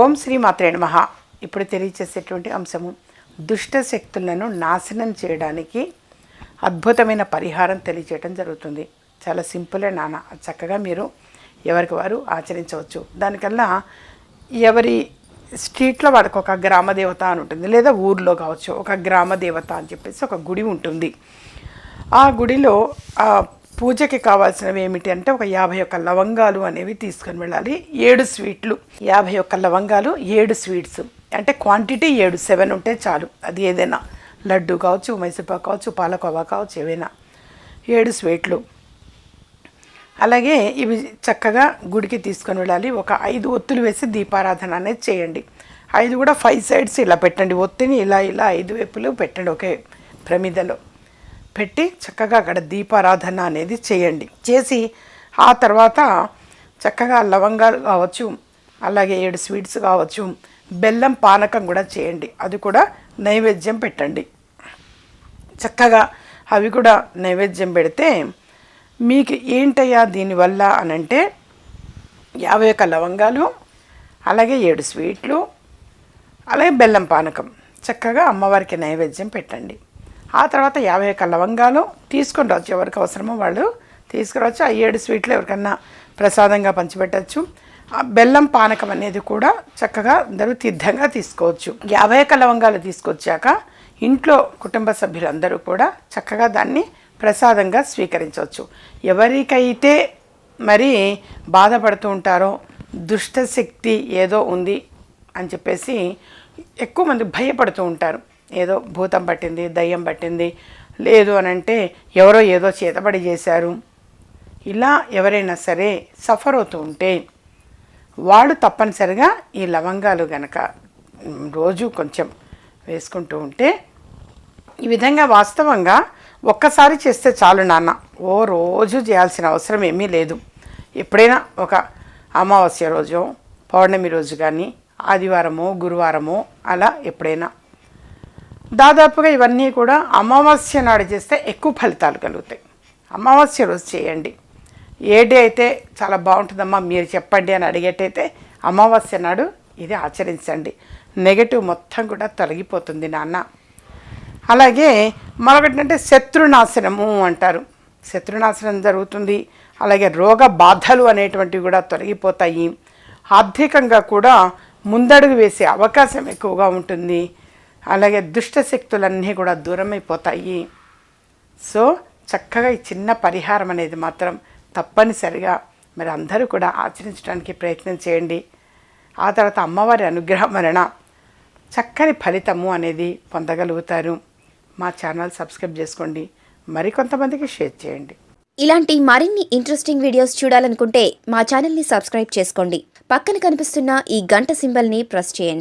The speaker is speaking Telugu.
ఓం శ్రీ మాత్రే నమ. ఇప్పుడు తెలియచేసేటువంటి అంశము దుష్ట శక్తులను నాశనం చేయడానికి అద్భుతమైన పరిహారం తెలియచేయడం జరుగుతుంది. చాలా సింపులే నాన్న చక్కగా మీరు ఎవరికి వారు ఆచరించవచ్చు. దానికల్లా ఎవరి స్ట్రీట్లో వాళ్ళకి ఒక గ్రామ దేవత అని ఉంటుంది లేదా ఊర్లో కావచ్చు ఒక గ్రామ దేవత అని చెప్పేసి ఒక గుడి ఉంటుంది. ఆ గుడిలో పూజకి కావాల్సినవి ఏమిటి అంటే ఒక యాభై ఒక్క లవంగాలు అనేవి తీసుకొని వెళ్ళాలి. ఏడు స్వీట్లు. యాభై ఒక్క లవంగాలు ఏడు స్వీట్స్. అంటే క్వాంటిటీ ఏడు సెవెన్ ఉంటే చాలు. అది ఏదైనా లడ్డు కావచ్చు మైసూర్పాకు కావచ్చు పాలకోవా కావచ్చు ఏవైనా ఏడు స్వీట్లు. అలాగే ఇవి చక్కగా గుడికి తీసుకొని వెళ్ళాలి. ఒక ఐదు ఒత్తులు వేసి దీపారాధన అనేది చేయండి. ఐదు కూడా ఫైవ్ సైడ్స్ ఇలా పెట్టండి. ఒత్తిని ఇలా ఇలా ఐదు వైపులు పెట్టండి ఒకే ప్రమిదలో. పెట్టి చక్కగా అక్కడ దీపారాధన అనేది చేయండి. చేసి ఆ తర్వాత చక్కగా లవంగాలు కావచ్చు అలాగే ఏడు స్వీట్స్ కావచ్చు బెల్లం పానకం కూడా చేయండి. అది కూడా నైవేద్యం పెట్టండి. చక్కగా అవి కూడా నైవేద్యం పెడితే మీకు ఏంటయ్యా దీనివల్ల అని అంటే యాభై ఒక్క లవంగాలు అలాగే ఏడు స్వీట్లు అలాగే బెల్లం పానకం. చక్కగా అమ్మవారికి నైవేద్యం పెట్టండి. ఆ తర్వాత యాభై ఒక్క లవంగాలు తీసుకొని రావచ్చు. ఎవరికి అవసరమో వాళ్ళు తీసుకురావచ్చు. ఆ ఏడు స్వీట్లు ఎవరికన్నా ప్రసాదంగా పంచిపెట్టచ్చు. ఆ బెల్లం పానకం అనేది కూడా చక్కగా అందరూ తీర్థంగా తీసుకోవచ్చు. యాభై ఒక్క లవంగాలు తీసుకొచ్చాక ఇంట్లో కుటుంబ సభ్యులందరూ కూడా చక్కగా దాన్ని ప్రసాదంగా స్వీకరించవచ్చు. ఎవరికైతే మరి బాధపడుతూ ఉంటారో దుష్టశక్తి ఏదో ఉంది అని చెప్పేసి ఎక్కువ మంది భయపడుతూ ఉంటారు. ఏదో భూతం పట్టింది దయ్యం పట్టింది. లేదు అని అంటే ఎవరో ఏదో చేతబడి చేశారు. ఇలా ఎవరైనా సరే సఫర్ అవుతూ ఉంటే వాళ్ళు తప్పనిసరిగా ఈ లవంగాలు గనక రోజు కొంచెం వేసుకుంటూ ఉంటే ఈ విధంగా వాస్తవంగా ఒక్కసారి చేస్తే చాలు నాన్న. ఓ రోజు చేయాల్సిన అవసరం ఏమీ లేదు. ఎప్పుడైనా ఒక అమావాస్య రోజు పౌర్ణమి రోజు కానీ ఆదివారమో గురువారమో అలా ఎప్పుడైనా దాదాపుగా ఇవన్నీ కూడా అమావాస్య నాడు చేస్తే ఎక్కువ ఫలితాలు కలుగుతాయి. అమావాస్య రోజు చేయండి. ఏ డే అయితే చాలా బాగుంటుందమ్మా మీరు చెప్పండి అని అడిగేటైతే అమావాస్య నాడు ఇది ఆచరించండి. నెగటివ్ మొత్తం కూడా తొలగిపోతుంది నాన్న. అలాగే మరొకటంటే శత్రునాశనము అంటారు. శత్రునాశనం జరుగుతుంది. అలాగే రోగ బాధలు అనేటువంటివి కూడా తొలగిపోతాయి. ఆర్థికంగా కూడా ముందడుగు వేసే అవకాశం ఎక్కువగా ఉంటుంది. అలాగే దుష్ట శక్తులన్నీ కూడా దూరమైపోతాయి. సో చక్కగా ఈ చిన్న పరిహారం అనేది మాత్రం తప్పనిసరిగా మరి అందరూ కూడా ఆచరించడానికి ప్రయత్నం చేయండి. ఆ తర్వాత అమ్మవారి అనుగ్రహం వలన చక్కని ఫలితము అనేది పొందగలుగుతారు. మా ఛానల్ సబ్స్క్రైబ్ చేసుకోండి. మరికొంతమందికి షేర్ చేయండి. ఇలాంటి మరిన్ని ఇంట్రెస్టింగ్ వీడియోస్ చూడాలనుకుంటే మా ఛానల్ని సబ్స్క్రైబ్ చేసుకోండి. పక్కన కనిపిస్తున్న ఈ గంట సింబల్ని ప్రెస్ చేయండి.